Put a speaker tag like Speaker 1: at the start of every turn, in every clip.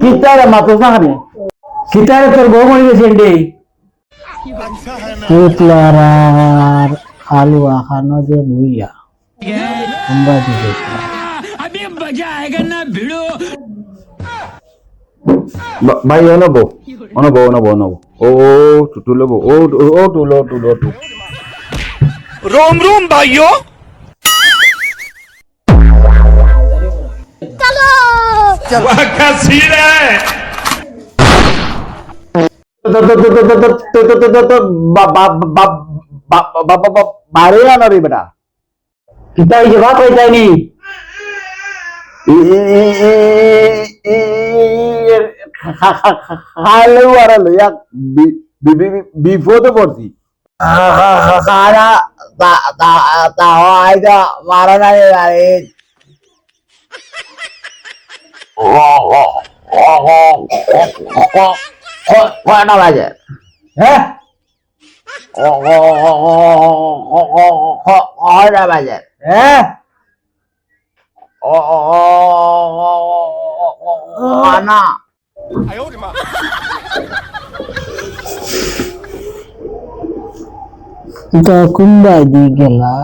Speaker 1: కితార మా ప్రసాహని కితార తోర గోమణి చేసిండి కూతులారార్ ఆలు ఆహానో జే భూయ్యా అంబాజీ అభి మజా ఆయేగా నా భిడో
Speaker 2: ভাই অনবো অনবো অনবো অনবো ও টুটু লবো ও
Speaker 3: ও টুলো টুলো টু রোম রোম ভাইও
Speaker 2: বারে বিপদে পড়ছি আইদা মারা না রে আরে কয়টা বাজে
Speaker 1: হ্যাঁ
Speaker 2: কয়টা বাজে
Speaker 1: হ্যাঁ
Speaker 2: না
Speaker 1: তো কুম্বাই দি গেলা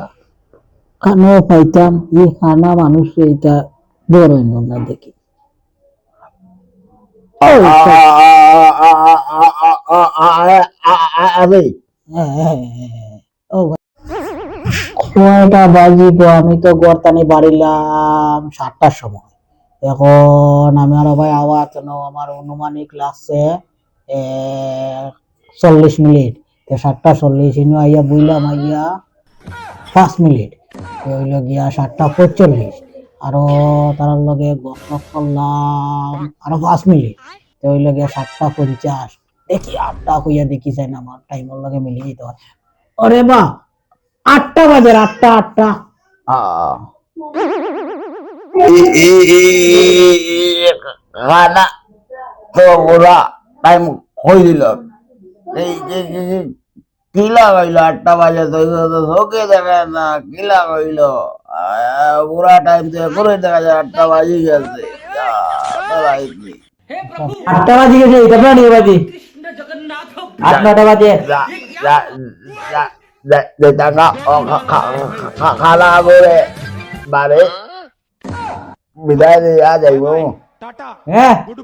Speaker 1: খানো পাইতাম ই খানা মানুষ এটা বড় হইল না দেখি
Speaker 2: আমি
Speaker 1: কয়টা বাজিব আমি তো গরতানি বাড়িলাম সাতটার সময় এখন আমি আর ভাই আওয়াজ আমার অনুমানিক লাগছে চল্লিশ মিনিট তো সাতটা চল্লিশ ইনু আইয়া বুইলাম আইয়া পাঁচ মিনিট হইল গিয়া সাতটা পঁয়তাল্লিশ আরও তার লগে গপ করলাম আরও পাঁচ মিনিট তো হইল গিয়া সাতটা পঞ্চাশ দেখি আটটা হইয়া দেখি যাই না আমার টাইমের লগে মিলিয়ে দিতে হয় ওরে বা আটটা বাজে আটটা আটটা
Speaker 2: খানা তো ওরা টাইম হয়ে দিল এই যে যে যে কি লাগাইলো আটটা বাজে তো চোখে দেখা না কি লাগাইলো আহ, পুরা টাইম তো করে দেখা যায় আটটা বাজে গেছে।
Speaker 1: আটটা বাজে গেছে এটা প্রাণী বাজে। আট নটা বাজে।
Speaker 2: যা যা যা যা যে টাকা ও খা- খা- খা- খানা করে বারে। বিদায় দিয়ে যাইব।
Speaker 1: হ্যাঁ হ্যাঁ? এই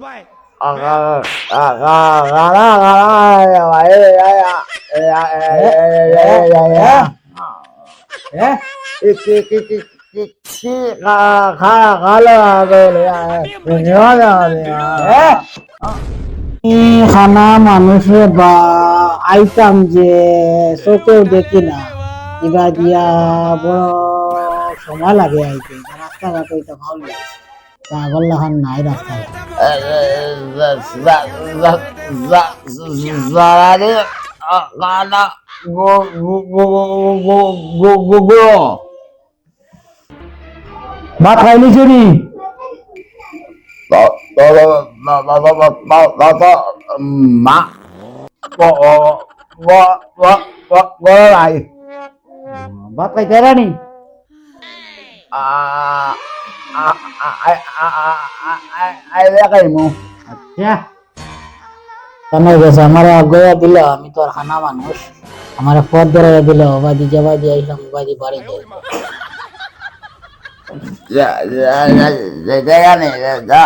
Speaker 1: খানা মানুষে বা আইতাম যে চোখেও দেখি না। কিবা দিয়া বড় সময় লাগে আইতে। রাস্তাঘাট হইতে ভালো লাগে। পাগল লাখান নাই রাস্তাঘাট
Speaker 2: Zarare kana go go go go go go go
Speaker 1: ভাত খাইলি চুরি
Speaker 2: ma lại
Speaker 1: ভাত খাইতে রানি
Speaker 2: ai lấy cái mù
Speaker 1: আচ্ছা কেন গেছে আমার গয়া দিল আমি তো আর খানা মানুষ আমার পথ ধরে দিল বাদি যাবাদি আইলাম বাদি বাড়ি যাই
Speaker 2: dạ dạ dạ